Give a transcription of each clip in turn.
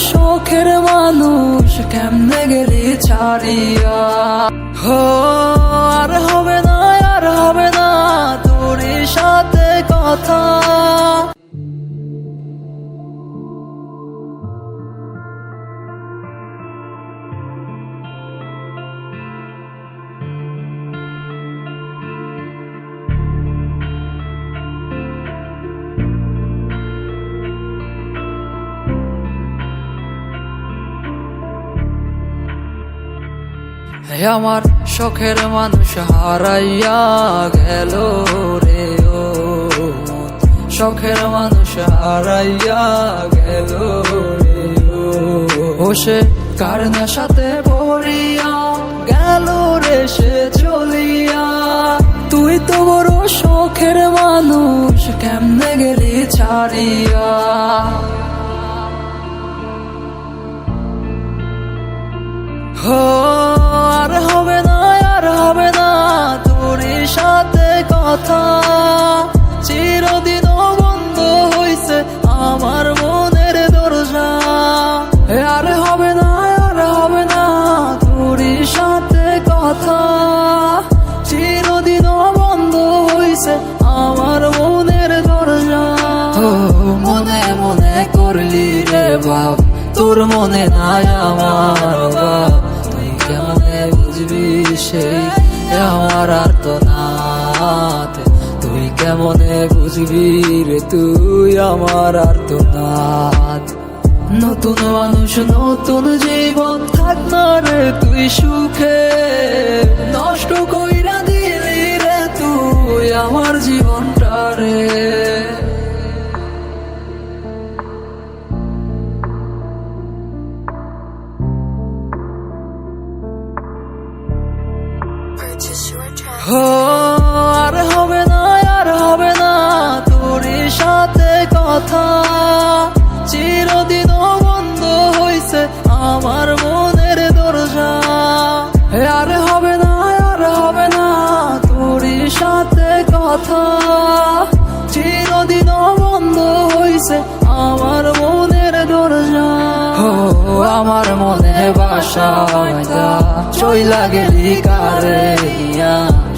শখের মানুষ কেমনে গেলে ছাড়িয়া? হবে আমার শখের মানুষ, হারাইয়া গেল রে ও। শখের মানুষ, হারাইয়া গেল রে ও। বসে কার সাথে পড়িয়া গেল রে, সে চলিয়া তুই তো বড় শখের মানুষ, কেমনে গেলি ছাড়িয়া? হো কথা চিরদিন বন্ধ হইছে আমার মনের দরজা। আর হবে না আর হবে না তোর সাথে কথা। চিরদিন বন্ধ হইছে আমার মনের দরজা। মনে মনে করলি রে বাপ, তোর মনে নাই আমার বাপ তুই কেমনে বুঝবি সেই? আমার আর তো নাথ তুই কেমনে বুঝবি রে তুই আমার আর তো নতুন মানুষ নতুন জীবন থাক না রে তুই সুখে। নষ্ট কইরা দিলি রে তুই আমার জীবনটা রে। Purchase আমার মনে বাসা চইলা গেলি কারে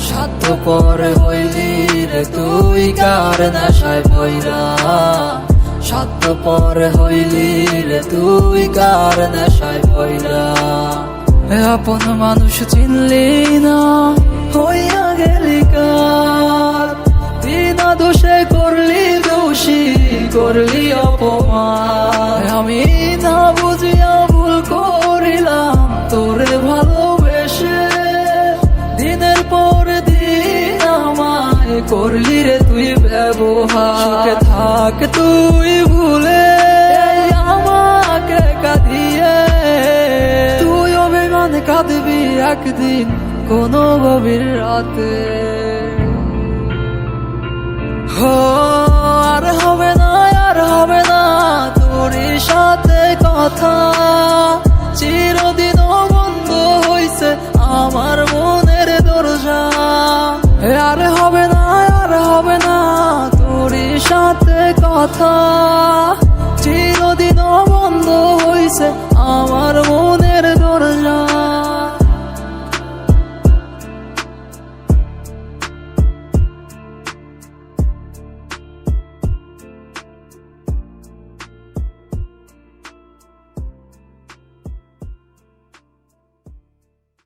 সাত পরে হইলি রে তুই কার নেশায় পইরা। সাত পরে হইলি রে তুই কার নেশায় পইরা। এ আপন মানুষ চিনলি না, হইয়া গেলি কার? বিনা দোষে করলি দোষী, করলি অপমান। আমি না করলি রে তুই ব্যবহার। থাক তুই ভুলে। আমাকে কাঁদিয়ে তুই অভিমান কাঁদবি একদিন কোনো গভীর রাতে। হো, আর হবে না, আর হবে না তোর সাথে কথা। চিরদিন বন্ধ হইছে আমার মনের কথা